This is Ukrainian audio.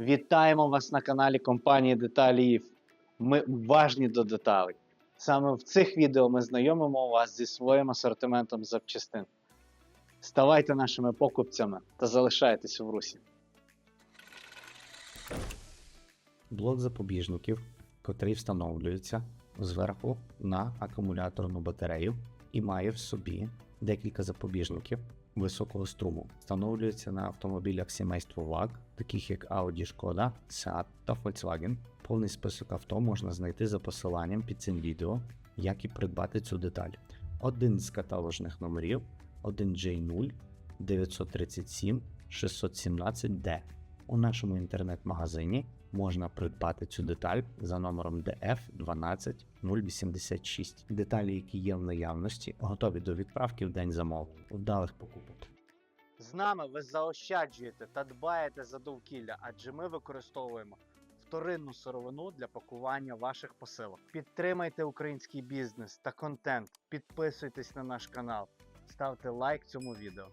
Вітаємо вас на каналі компанії Деталі. Ми уважні до деталей. Саме в цих відео ми знайомимо вас зі своїм асортиментом запчастин. Ставайте нашими покупцями та залишайтесь в русі. Блок запобіжників, котрий встановлюється зверху на акумуляторну батарею і має в собі декілька запобіжників високого струму. Встановлюється на автомобілях сімейства VAG, таких як Audi, Škoda, Seat та Volkswagen. Повний список авто можна знайти за посиланням під цим відео, як і придбати цю деталь. Один з каталожних номерів 1J0 937 617D. У нашому інтернет-магазині можна придбати цю деталь за номером DF 12086. Деталі, які є в наявності, готові до відправки в день замовлення. Вдалих покупок. З нами ви заощаджуєте та дбаєте за довкілля, адже ми використовуємо вторинну сировину для пакування ваших посилок. Підтримайте український бізнес та контент, підписуйтесь на наш канал, ставте лайк цьому відео.